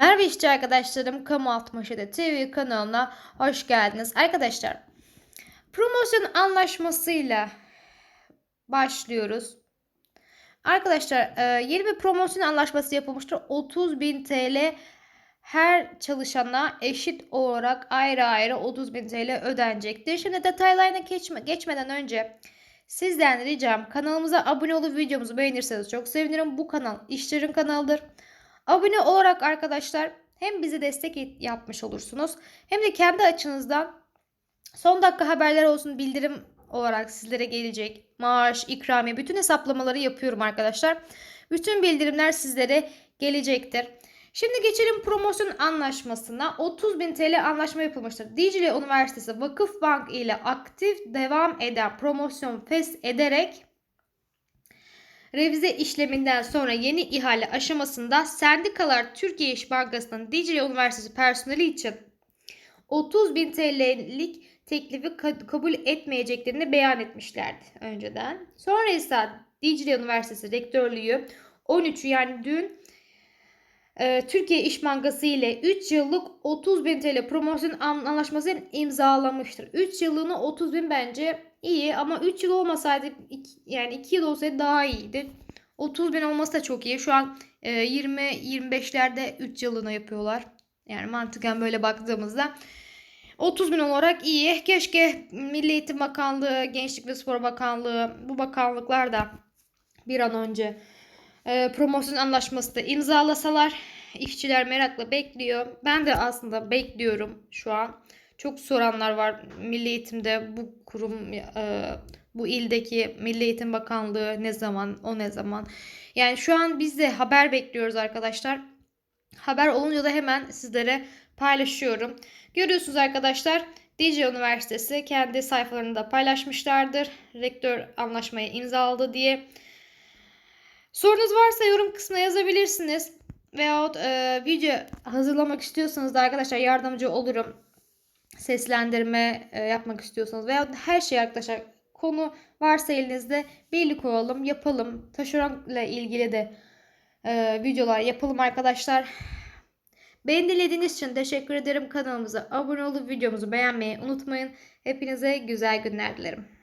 Merhaba işçi arkadaşlarım, Kamu Alt Maşede TV kanalına hoş geldiniz. Arkadaşlar, promosyon anlaşmasıyla başlıyoruz. Arkadaşlar, e, yeni bir promosyon anlaşması yapılmıştır. 30.000 TL her çalışana eşit olarak ayrı ayrı 30.000 TL ödenecektir. Şimdi detaylarına geçme, geçmeden önce sizden ricam kanalımıza abone olup videomuzu beğenirseniz çok sevinirim. Bu kanal işçilerin kanalıdır. Abone olarak arkadaşlar hem bize destek yapmış olursunuz hem de kendi açınızdan son dakika haberler olsun bildirim olarak sizlere gelecek. Maaş, ikramiye bütün hesaplamaları yapıyorum arkadaşlar. Bütün bildirimler sizlere gelecektir. Şimdi geçelim promosyon anlaşmasına. 30.000 TL anlaşma yapılmıştır. Dicle Üniversitesi Vakıfbank ile aktif devam eden promosyon fes ederek Revize işleminden sonra yeni ihale aşamasında sendikalar Türkiye İş Bankası'nın Dicle Üniversitesi personeli için 30 bin TL'lik teklifi ka- kabul etmeyeceklerini beyan etmişlerdi önceden. Sonra ise Dicle Üniversitesi Rektörlüğü 13'ü yani dün e, Türkiye İş Bankası ile 3 yıllık 30 bin TL promosyon an- anlaşması imzalamıştır. 3 yıllığına 30 bin bence iyi ama 3 yıl olmasaydı yani 2 yıl olsaydı daha iyiydi. 30 bin olması da çok iyi. Şu an e, 20-25'lerde 3 yıllığına yapıyorlar. Yani mantıken böyle baktığımızda 30 bin olarak iyi. Keşke Milli Eğitim Bakanlığı, Gençlik ve Spor Bakanlığı bu bakanlıklar da bir an önce e, promosyon anlaşması da imzalasalar. İşçiler merakla bekliyor. Ben de aslında bekliyorum şu an. Çok soranlar var Milli Eğitim'de bu kurum e, bu ildeki Milli Eğitim Bakanlığı ne zaman o ne zaman. Yani şu an biz de haber bekliyoruz arkadaşlar. Haber olunca da hemen sizlere paylaşıyorum. Görüyorsunuz arkadaşlar Dicle Üniversitesi kendi sayfalarında paylaşmışlardır. Rektör anlaşmayı imzaladı diye. Sorunuz varsa yorum kısmına yazabilirsiniz. Veyahut e, video hazırlamak istiyorsanız da arkadaşlar yardımcı olurum. Seslendirme e, yapmak istiyorsanız veyahut her şey arkadaşlar konu varsa elinizde birlik olalım yapalım. Taşeronla ilgili de e, videolar yapalım arkadaşlar. Beni dinlediğiniz için teşekkür ederim. Kanalımıza abone olup videomuzu beğenmeyi unutmayın. Hepinize güzel günler dilerim.